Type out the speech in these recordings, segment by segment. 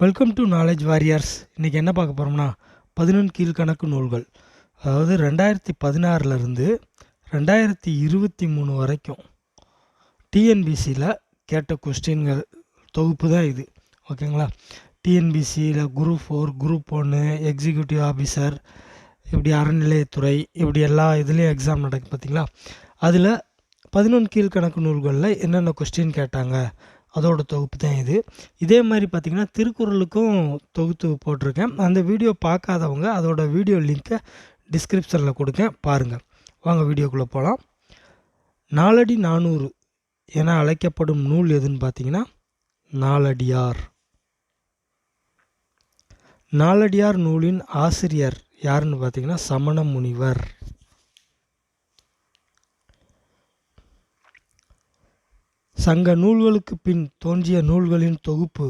Welcome to knowledge warriors இன்றைக்கி என்ன பார்க்க போகிறோம்னா பதினொன்று கீழ்கணக்கு நூல்கள். அதாவது ரெண்டாயிரத்தி பதினாறுலேருந்து ரெண்டாயிரத்தி இருபத்தி மூணு வரைக்கும் டிஎன்பிசியில் கேட்ட கொஸ்டின்கள் தொகுப்பு தான் இது. ஓகேங்களா டிஎன்பிசியில் குரூப் ஃபோர் குரூப் ஒன்று எக்ஸிக்யூட்டிவ் ஆஃபீஸர் இப்படி அறநிலையத்துறை இப்படி எல்லா இதுலேயும் எக்ஸாம் நடக்குது பார்த்தீங்களா அதில் பதினொன்று கீழ்கணக்கு நூல்களில் என்னென்ன கொஸ்டின் கேட்டாங்க? அதோட தொகுப்பு தான் இது. இதே மாதிரி பார்த்திங்கன்னா திருக்குறளுக்கும் தொகுத்து போட்டிருக்கேன். அந்த வீடியோ பார்க்காதவங்க அதோட வீடியோ லிங்க்கை டிஸ்கிரிப்ஷனில் கொடுக்கேன் பாருங்கள் வாங்க வீடியோக்குள்ளே போகலாம் நாலடி நானூறு என அழைக்கப்படும் நூல் எதுன்னு பார்த்தீங்கன்னா நாலடியார். நாலடியார் நூலின் ஆசிரியர் யாருன்னு பார்த்தீங்கன்னா சமண முனிவர். சங்க நூல்களுக்கு பின் தோன்றிய நூல்களின் தொகுப்பு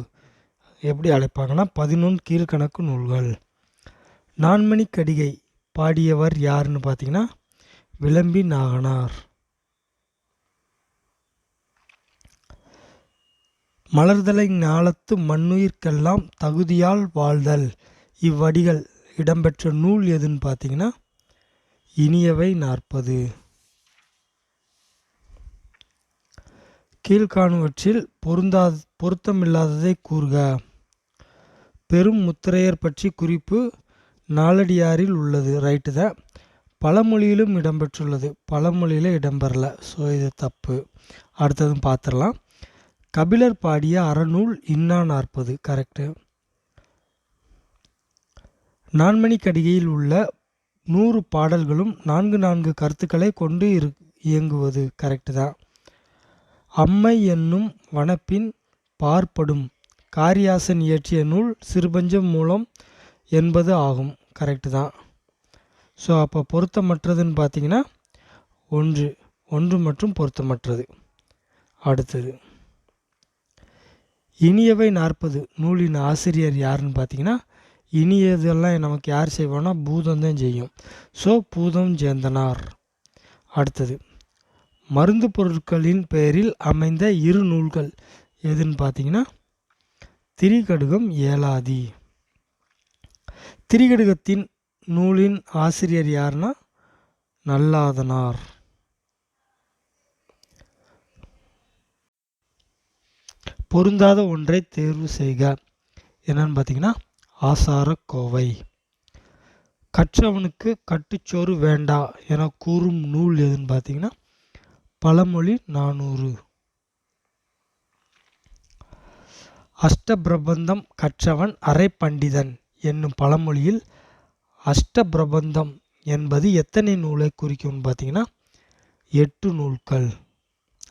எப்படி அழைப்பாங்கன்னா பதினொன்று கீழ்கணக்கு நூல்கள். நான்மணி கடிகை பாடியவர் யாருன்னு பார்த்தீங்கன்னா விளம்பி நாகனார். மலர்தலை ஞாலத்து மண்ணுயிர்க்கெல்லாம் தகுதியால் வாழ்தல். இவ்வடிகள் இடம்பெற்ற நூல் எதுன்னு பார்த்தீங்கன்னா இனியவை நாற்பது. கீழ்காணுவற்றில் பொருந்தா பொருத்தமில்லாததை கூறுக. பெரும் முத்திரையர் பற்றி குறிப்பு நாலடியாரில் உள்ளது. ரைட்டு தான். பழமொழியிலும் இடம்பெற்றுள்ளது. பழமொழியில் இடம்பெறல. ஸோ இது தப்பு. அடுத்ததும் பார்த்துடலாம் கபிலர் பாடிய அறநூல் இன்னா நாற்பது. கரெக்டு நான்மணி கடிகையில் உள்ள நூறு பாடல்களும் நான்கு நான்கு கருத்துக்களை கொண்டு இரு இயங்குவது. கரெக்டு தான். அம்மை என்னும் வனப்பின் பார்ப்படும் காரியாசன் இயற்றிய நூல் சிறுபஞ்சம் மூலம் என்பது ஆகும். கரெக்டு தான். ஸோ அப்போ பொருத்தமற்றதுன்னு பார்த்தீங்கன்னா ஒன்று. ஒன்று மற்றும் பொருத்தமற்றது. அடுத்தது. இனியவை நாற்பது. நூலின் ஆசிரியர் யாருன்னு பார்த்தீங்கன்னா இனியதெல்லாம் நமக்கு யார் செய்வோன்னா பூதம் தான் செய்யும். ஸோ பூதம் சேந்தனார் அடுத்தது. மருந்து பொருட்களின் பெயரில் அமைந்த இரு நூல்கள் எதுன்னு பார்த்தீங்கன்னா திரிகடுகம் ஏலாதி. திரிகடுகத்தின் நூலின் ஆசிரியர் யாருன்னா நல்லாதனார். பொருந்தாத ஒன்றை தேர்வு செய்க. என்னன்னு பார்த்தீங்கன்னா ஆசாரக்கோவை. கற்றவனுக்கு கட்டுச்சோறு வேண்டா என கூறும் நூல் எதுன்னு பார்த்தீங்கன்னா பழமொழி நானூறு. அஷ்டபிரபந்தம் கற்றவன் அரை பண்டிதன் என்னும் பழமொழியில் அஷ்டபிரபந்தம் என்பது எத்தனை நூலை குறிக்கும்னு பார்த்தீங்கன்னா எட்டு நூல்கள்.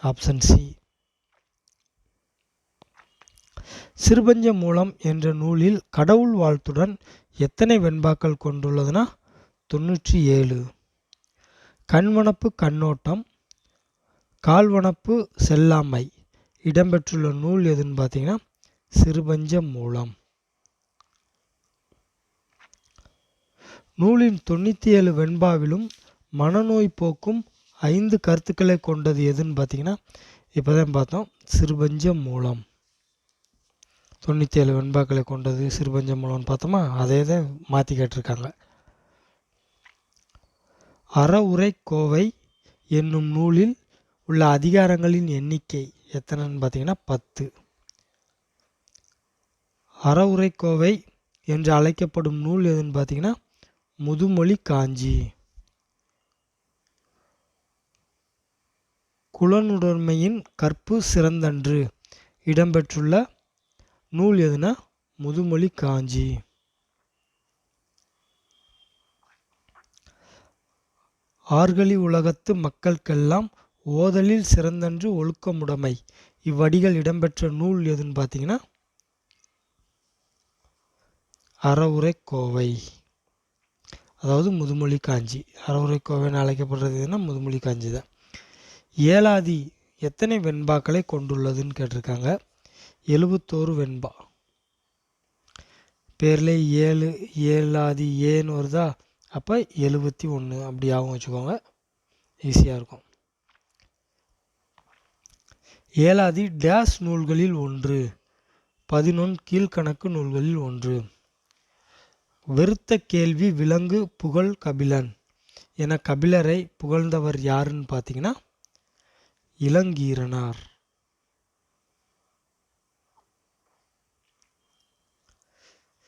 ஆப்ஷன் சி சிறுபஞ்ச மூலம் என்ற நூலில் கடவுள் வாழ்த்துடன் எத்தனை வெண்பாக்கள் கொண்டுள்ளதுன்னா தொண்ணூற்றி ஏழு. கண்வனப்பு கண்ணோட்டம் கால்வனப்பு செல்லாமை. இடம்பெற்றுள்ள நூல் எதுன்னு பார்த்தீங்கன்னா சிறுபஞ்ச மூலம். நூலின் தொண்ணூற்றி ஏழு வெண்பாவிலும் மனநோய் போக்கும் ஐந்து கருத்துக்களை கொண்டது எதுன்னு பார்த்தீங்கன்னா இப்போ தான் பார்த்தோம் சிறுபஞ்ச மூலம். தொண்ணூற்றி ஏழு வெண்பாக்களை கொண்டது சிறுபஞ்ச மூலம்னு பார்த்தோமா அதே தான் மாற்றி கேட்டிருக்காங்க. அறவுரை கோவை என்னும் நூலில் உள்ள அதிகாரங்களின் எண்ணிக்கை எத்தனைன்னு பார்த்தீங்கன்னா பத்து. அறவுரைக்கோவை என்று அழைக்கப்படும் நூல் எதுன்னு பார்த்தீங்கன்னா முதுமொழி காஞ்சி. குலனுடைமையின் கற்பு சிறந்தன்று இடம்பெற்றுள்ள நூல் எதுனா முதுமொழி காஞ்சி. ஆர்கலி உலகத்து மக்களுக்கெல்லாம் ஓதலில் சிறந்தன்று ஒழுக்கமுடைமை. இவ்வடிகள் இடம்பெற்ற நூல் எதுன்னு பார்த்தீங்கன்னா அறவுரை கோவை. அதாவது முதுமொழி காஞ்சி. அறவுரை கோவைன்னு அழைக்கப்படுறது எதுனா முதுமொழி காஞ்சி தான். ஏலாதி எத்தனை வெண்பாக்களை கொண்டுள்ளதுன்னு கேட்டிருக்காங்க. எழுபத்தோரு வெண்பா. பேரில் ஏழு ஏழாதி ஏன்னு வருதா? அப்போ எழுபத்தி ஒன்று அப்படி ஆகும் வச்சுக்கோங்க. ஈஸியாக இருக்கும். ஏலாதி டேஸ் நூல்களில் ஒன்று பதினொன் கீழ்க்கணக்கு நூல்களில் ஒன்று. வெறுத்த கேள்வி விலங்கு புகழ் கபிலன் என கபிலரை புகழ்ந்தவர் யாருன்னு பார்த்தீங்கன்னா இளங்கீரனார்.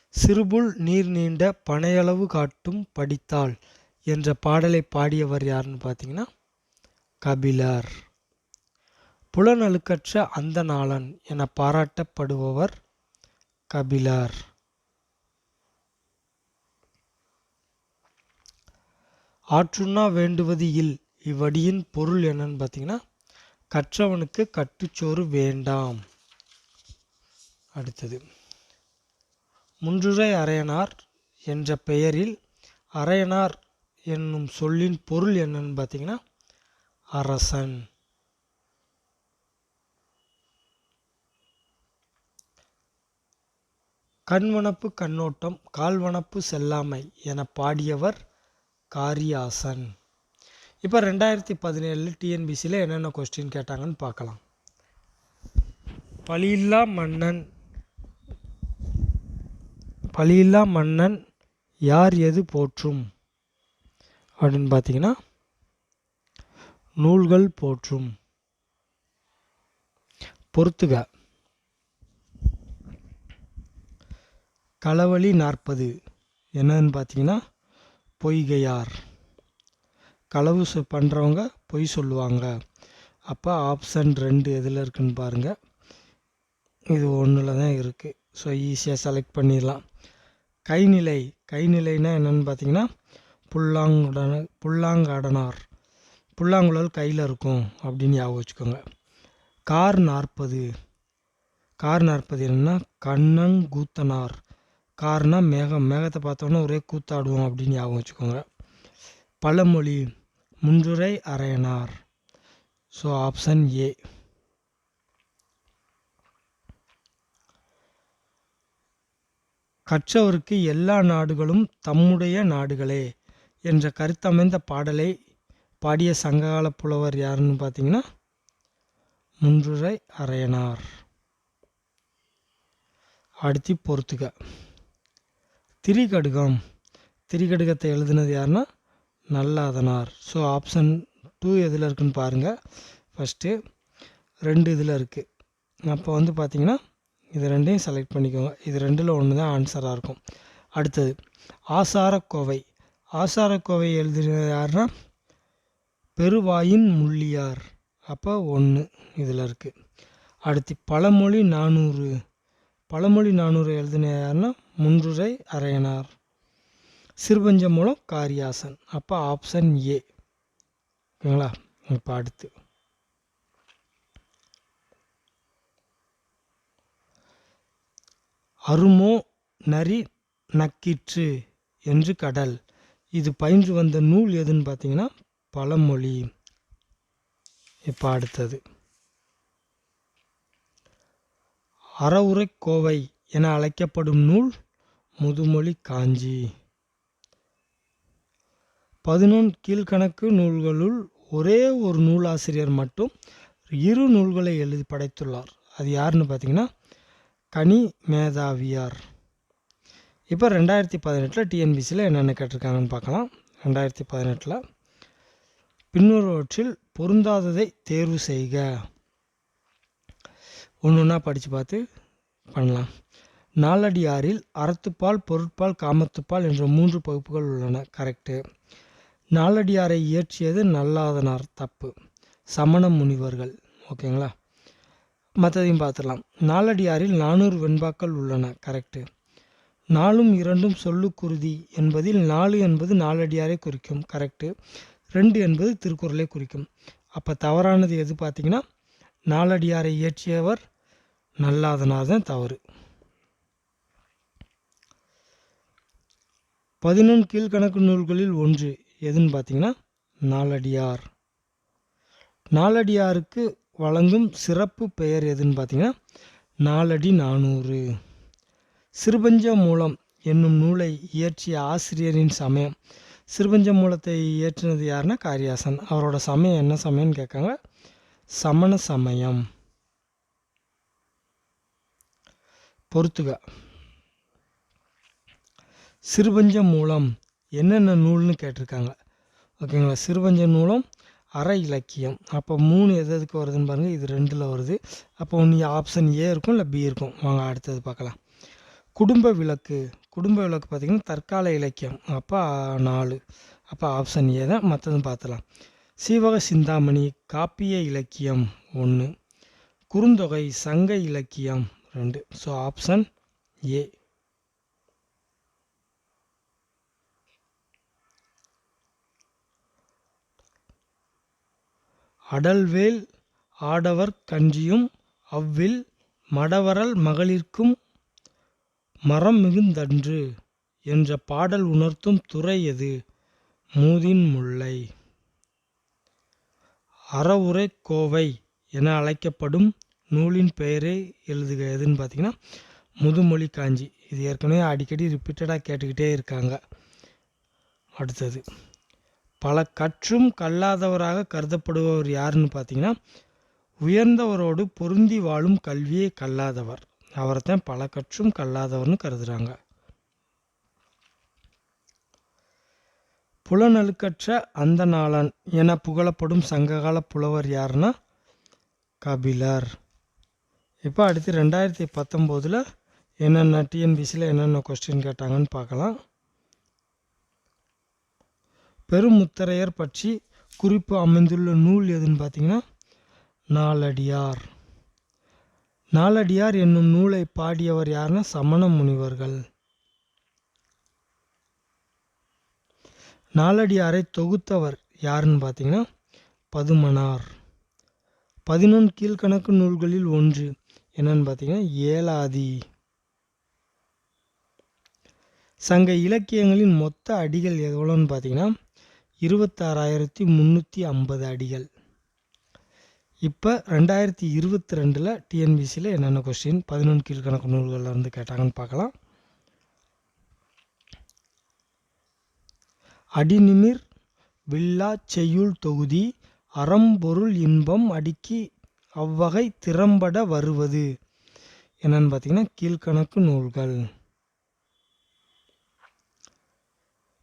சிறுபுல் நீர் நீண்ட பனையளவு காட்டும் படித்தாள் என்ற பாடலை பாடியவர் யாருன்னு பார்த்தீங்கன்னா கபிலர். புலனழுக்கற்ற அந்த நாளன் என பாராட்டப்படுபவர் கபிலர். ஆற்றுண்ணா வேண்டுவது இல் இவ்வடியின் பொருள் என்னன்னு பார்த்தீங்கன்னா கற்றவனுக்கு கட்டுச்சோறு வேண்டாம். அடுத்தது முன்றுரை அரையனார் என்ற பெயரில் அரையனார் என்னும் சொல்லின் பொருள் என்னன்னு பார்த்தீங்கன்னா அரசன். கண்வனப்பு கண்ணோட்டம் கால்வனப்பு செல்லாமை என பாடியவர் காரியாசன். இப்போ ரெண்டாயிரத்தி பதினேழில் டிஎன்பிசியில் என்னென்ன கொஸ்டின் கேட்டாங்கன்னு பார்க்கலாம். பழியில்லா மன்னன். பழியில்லா மன்னன் யார் எது போற்றும்? அப்படின்னு பார்த்தீங்கன்னா நூல்கள் போற்றும். பொறுத்துக. களவழி நாற்பது. என்னன்னு பார்த்தீங்கன்னா பொய்கையார். களவு சொ பண்ணுறவங்க பொய் சொல்லுவாங்க. அப்போ ஆப்ஷன் ரெண்டு எதில் இருக்குன்னு பாருங்கள் இது ஒன்றில் தான் இருக்குது ஸோ ஈஸியாக செலக்ட் பண்ணிடலாம். கைநிலை. கைநிலைனா என்னென்னு பார்த்தீங்கன்னா புல்லாங்குடன புல்லாங்காடனார். புல்லாங்குழல் கையில் இருக்கும் அப்படின்னு ஞாபகம் வச்சுக்கோங்க. கார் நாற்பது. கார் நாற்பது என்னன்னா கண்ணங்கூத்தனார். காரணம் மேகம் மேகத்தை பார்த்தோன்னே ஒரே கூத்தாடுவோம் அப்படின்னு ஞாபகம் வச்சுக்கோங்க. பழமொழி முன்றுரை அரையனார் ஸோ ஆப்ஷன் ஏ கற்றவருக்கு எல்லா நாடுகளும் தம்முடைய நாடுகளே என்ற கருத்தமைந்த பாடலை பாடிய சங்ககால புலவர் யாருன்னு பார்த்தீங்கன்னா முன்றுரை அரையனார் அடுத்து பொறுத்துக. திரிகடுகம். திரிகடுகத்தை எழுதினது யாருன்னா நல்லாதனார். ஸோ ஆப்ஷன் டூ எதில் இருக்குன்னு பாருங்கள் ஃபஸ்ட்டு ரெண்டு இதில் இருக்குது அப்போ வந்து பார்த்தீங்கன்னா இது ரெண்டையும் செலக்ட் பண்ணிக்கோங்க. இது ரெண்டில் ஒன்று தான் ஆன்சராக இருக்கும். அடுத்தது ஆசாரக்கோவை. ஆசாரக்கோவை எழுதினது யாருன்னா பெருவாயின் முள்ளியார். அப்போ ஒன்று இதில் இருக்குது அடுத்து பழமொழி நானூறு. பழமொழி நானூறு எழுதின யாருன்னா முன்றுரை அரையனார் சிறுபஞ்சம் மூலம் காரியாசன். அப்போ ஆப்ஷன் ஏ ஓகேங்களா? இப்போ அடுத்து. அருமோ நரி நக்கிற்று என்று கடல். இது பயின்று வந்த நூல் எதுன்னு பார்த்தீங்கன்னா பழமொழி. இப்போ அடுத்தது. அறவுரைக்கோவை என அழைக்கப்படும் நூல் முதுமொழி காஞ்சி. பதினொன்று கீழ்கணக்கு நூல்களுள் ஒரே ஒரு நூலாசிரியர் மட்டும் இரு நூல்களை எழுதி படைத்துள்ளார். அது யாருன்னு பார்த்தீங்கன்னா கனி மேதாவியார். இப்போ ரெண்டாயிரத்தி பதினெட்டில் டிஎன்பிசியில் என்னென்ன கேட்டிருக்காங்கன்னு பார்க்கலாம் ரெண்டாயிரத்தி பதினெட்டில் பின்வருவற்றில் பொருந்தாததை தேர்வு செய்க. ஒன்று ஒன்றா படித்து பார்த்து பண்ணலாம். நாலடியாரில் அறத்துப்பால் பொருட்பால் காமத்துப்பால் என்ற மூன்று பகுப்புகள் உள்ளன. கரெக்டு நாலடியாரை இயற்றியது நல்லாதனார் தப்பு. சமண முனிவர்கள். ஓகேங்களா மற்றதையும் பார்த்துடலாம். நாலடியாரில் நானூறு வெண்பாக்கள் உள்ளன. கரெக்டு நாலும் இரண்டும் சொல்லுக்குருதி என்பதில் நாலு என்பது நாலடியாரை குறிக்கும். கரெக்டு ரெண்டு என்பது திருக்குறளை குறிக்கும். அப்போ தவறானது எது பார்த்தீங்கன்னா நாலடியாரை இயற்றியவர் நல்லாதனார் தான் தவறு. பதினொன்று கீழ்கணக்கு நூல்களில் ஒன்று எதுன்னு பார்த்தீங்கன்னா நாலடியார். நாலடியாருக்கு வழங்கும் சிறப்பு பெயர் எதுன்னு பார்த்தீங்கன்னா நாலடி நானூறு. சிறுபஞ்ச மூலம் என்னும் நூலை இயற்றிய ஆசிரியரின் சமயம். சிறுபஞ்ச மூலத்தை இயற்றினது யாருன்னா காரியாசன். அவரோட சமயம் என்ன சமயம்னு கேட்காங்க சமண சமயம். பொறுத்துக. சிறுபஞ்ச மூலம் என்னென்ன நூல்னு கேட்டிருக்காங்க. ஓகேங்களா? சிறுபஞ்ச மூலம் அற இலக்கியம். அப்போ மூணு எது எதுக்கு வருதுன்னு பாருங்கள் இது ரெண்டில் வருது. அப்போ ஒன்று ஆப்ஷன் ஏ இருக்கும் இல்லை பி இருக்கும். வாங்க அடுத்தது பார்க்கலாம். குடும்ப விளக்கு. குடும்ப விளக்கு பார்த்திங்கன்னா தற்கால இலக்கியம். அப்போ நாலு. அப்போ ஆப்ஷன் ஏ தான். மற்றதும் பார்த்துலாம். சீவக சிந்தாமணி காப்பிய இலக்கியம் ஒன்று குறுந்தொகை சங்க இலக்கியம் ரெண்டு. ஸோ ஆப்ஷன் ஏ அடல்வேல் ஆடவர் கஞ்சியும் அவ்வில் மடவரல் மகளிர்க்கும் மரம் மிகுந்தன்று என்ற பாடல் உணர்த்தும் துறை எது? மூதின் முல்லை. அறவுரை கோவை என அழைக்கப்படும் நூலின் பெயரை எழுதுக எதுன்னு பார்த்தீங்கன்னா முதுமொழி காஞ்சி. இது ஏற்கனவே அடிக்கடி ரிப்பீட்டடாக கேட்டுக்கிட்டே இருக்காங்க. அடுத்தது பல கற்றும் கல்லாதவராக கருதப்படுபவர் யாருன்னு பார்த்தீங்கன்னா உயர்ந்தவரோடு பொருந்தி வாழும் கல்வியை கல்லாதவர். அவரைத்தான் பல கற்றும் கல்லாதவர்னு கருதுகிறாங்க புலநழுக்கற்ற அந்த நாளன் என புகழப்படும் சங்ககால புலவர் யாருன்னா கபிலர். இப்போ அடுத்து ரெண்டாயிரத்தி பத்தொம்போதில் என்னென்ன டிஎன்பிசியில் என்னென்ன கொஸ்டின் கேட்டாங்கன்னு பார்க்கலாம். பெருமுத்தரையர் பற்றி குறிப்பு அமைந்துள்ள நூல் எதுன்னு பார்த்தீங்கன்னா நாலடியார். நாலடியார் என்னும் நூலை பாடியவர் யாருன்னா சமண முனிவர்கள். நாலடியாரை தொகுத்தவர் யாருன்னு பார்த்தீங்கன்னா பதுமனார். பதினொன்று கீழ்கணக்கு நூல்களில் ஒன்று. என்னன்னு பார்த்தீங்கன்னா ஏலாதி சங்க இலக்கியங்களின் மொத்த அடிகள் எவ்வளோன்னு பார்த்தீங்கன்னா இருபத்தாறாயிரத்தி முந்நூற்றி ஐம்பது அடிகள். இப்போ ரெண்டாயிரத்தி இருபத்தி ரெண்டில் டிஎன்பிசியில் என்னென்ன கொஸ்டின் பதினொன்று கீழ்கணக்கு நூல்களில் இருந்து கேட்டாங்கன்னு பார்க்கலாம். அடிநிமிர் வில்லா செய்யுள் தொகுதி அறம்பொருள் இன்பம் அடுக்கி அவ்வகை திறம்பட வருவது. என்னன்னு பார்த்தீங்கன்னா கீழ்கணக்கு நூல்கள்.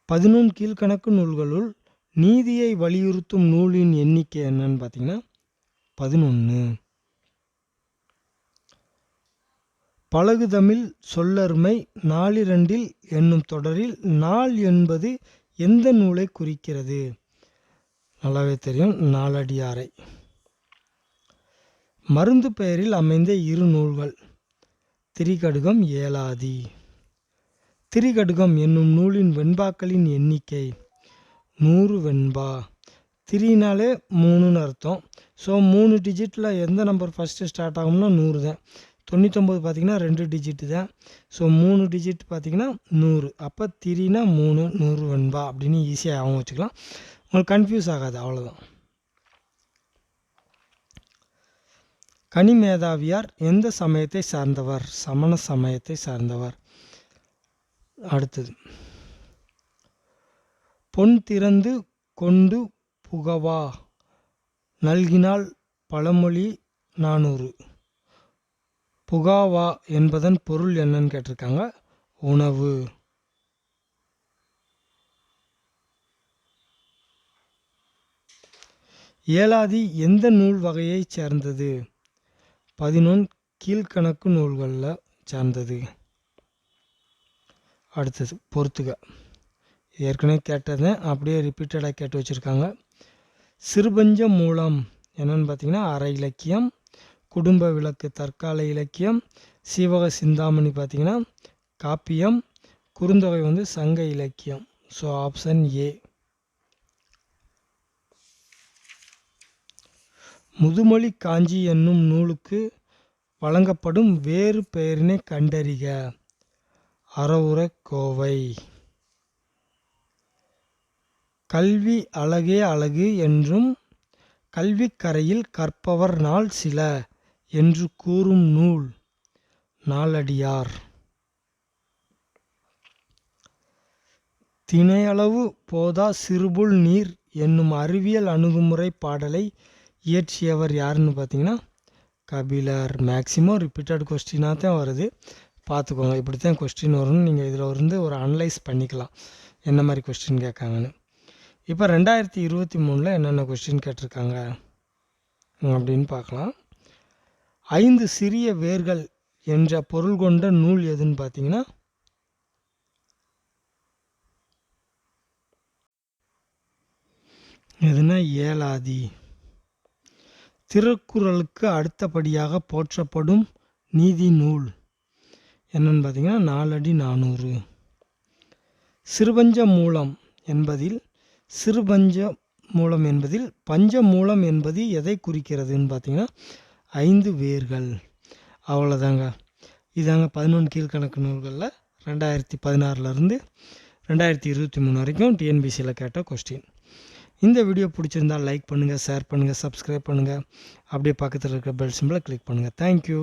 பதினொன்று கீழ்கணக்கு நூல்களுள் நீதியை வலியுறுத்தும் நூலின் எண்ணிக்கை என்னன்னு பார்த்தீங்கன்னா பதினொன்று பழகுதமிழ் சொல்லருமை நாளிரண்டில் என்னும் தொடரில் நாள் என்பது எந்த நூலை குறிக்கிறது? நல்லாவே தெரியும். நாலடியாரை மருந்து பெயரில் அமைந்த இரு நூல்கள். திரிகடுகம் ஏலாதி திரிகடுகம் என்னும் நூலின் வெண்பாக்களின் எண்ணிக்கை நூறு வெண்பா. திரினாலே மூணுன்னு அர்த்தம். ஸோ மூணு டிஜிட்டில் எந்த நம்பர் ஃபஸ்ட்டு ஸ்டார்ட் ஆகும்னா நூறு தான். தொண்ணூத்தொம்பது பார்த்திங்கன்னா ரெண்டு டிஜிட்டு தான். ஸோ மூணு டிஜிட் பார்த்திங்கன்னா நூறு. அப்போ திரினா மூணு நூறு வெண்பா அப்படின்னு ஈஸியாக அவங்க வச்சுக்கலாம். உங்களுக்கு கன்ஃபியூஸ் ஆகாது அவ்வளோதான் கனிமேதாவியார் எந்த சமயத்தை சார்ந்தவர்? சமண சமயத்தை சார்ந்தவர். அடுத்தது. பொன் திறந்து கொண்டு புகவா. நல்கினால் பழமொழி நானூறு. புகாவா என்பதன் பொருள் என்னன்னு கேட்டிருக்காங்க. உணவு. ஏலாதி எந்த நூல் வகையைச் சேர்ந்தது? பதினொன்று கீழ்கணக்கு நூல்களில் சார்ந்தது. அடுத்தது பொறுத்துக ஏற்கனவே கேட்டதை அப்படியே ரிப்பீட்டடாக கேட்டு வச்சுருக்காங்க. சிறுபஞ்ச மூலம் என்னென்னு பார்த்தீங்கன்னா அற இலக்கியம் குடும்ப விளக்கு தற்கால இலக்கியம் சீவக சிந்தாமணி பார்த்திங்கன்னா காப்பியம் குறுந்தொகை வந்து சங்க இலக்கியம். ஸோ ஆப்ஷன் ஏ முதுமொழி காஞ்சி என்னும் நூலுக்கு வழங்கப்படும் வேறு பெயரினை கண்டறிக. அறவுரை கோவை. கல்வி அழகே அழகு என்றும் கல்விக்கரையில் கற்பவர் நாள் சில என்று கூறும் நூல் நாளடியார். தினையளவு போதா சிறுபுல் நீர் என்னும் அறிவியல் அணுகுமுறை பாடலை இயற்றியவர் யாருன்னு பார்த்தீங்கன்னா கபிலர் மேக்சிமம் ரிப்பீட்டட் கொஸ்டினாக தான் வருது. பார்த்துக்கோங்க இப்படி தான் கொஸ்டின் வரும்னு நீங்கள் இதில் இருந்து ஒரு அனலைஸ் பண்ணிக்கலாம். என்ன மாதிரி கொஸ்டின் கேட்காங்கன்னு. இப்போ ரெண்டாயிரத்தி இருபத்தி மூணில் என்னென்ன கொஸ்டின் கேட்டிருக்காங்க? அப்படின்னு பார்க்கலாம். ஐந்து சிறிய வேர்கள் என்ற பொருள் கொண்ட நூல் எதுன்னு பார்த்தீங்கன்னா எதுனா ஏலாதி. திருக்குறளுக்கு அடுத்தபடியாக போற்றப்படும் நீதி நூல். என்னன்னு பார்த்தீங்கன்னா நாலடி நானூறு. சிறுபஞ்ச மூலம் என்பதில் சிறுபஞ்ச மூலம் என்பதில் பஞ்ச மூலம் என்பது எதை குறிக்கிறதுன்னு பார்த்தீங்கன்னா ஐந்து வேர்கள். அவ்வளோதாங்க இதாங்க பதினொன்று கீழ்கணக்கு நூல்களில் ரெண்டாயிரத்தி பதினாறுலேருந்து ரெண்டாயிரத்தி இருபத்தி மூணு வரைக்கும் டிஎன்பிசியில் கேட்ட கொஸ்டின் இந்த வீடியோ பிடிச்சிருந்தால் லைக் பண்ணுங்கள் ஷேர் பண்ணுங்கள் சப்ஸ்கிரைப் பண்ணுங்கள் அப்படியே பக்கத்தில் இருக்கிற பெல் சிம்பிளை கிளிக் பண்ணுங்கள் தேங்க்யூ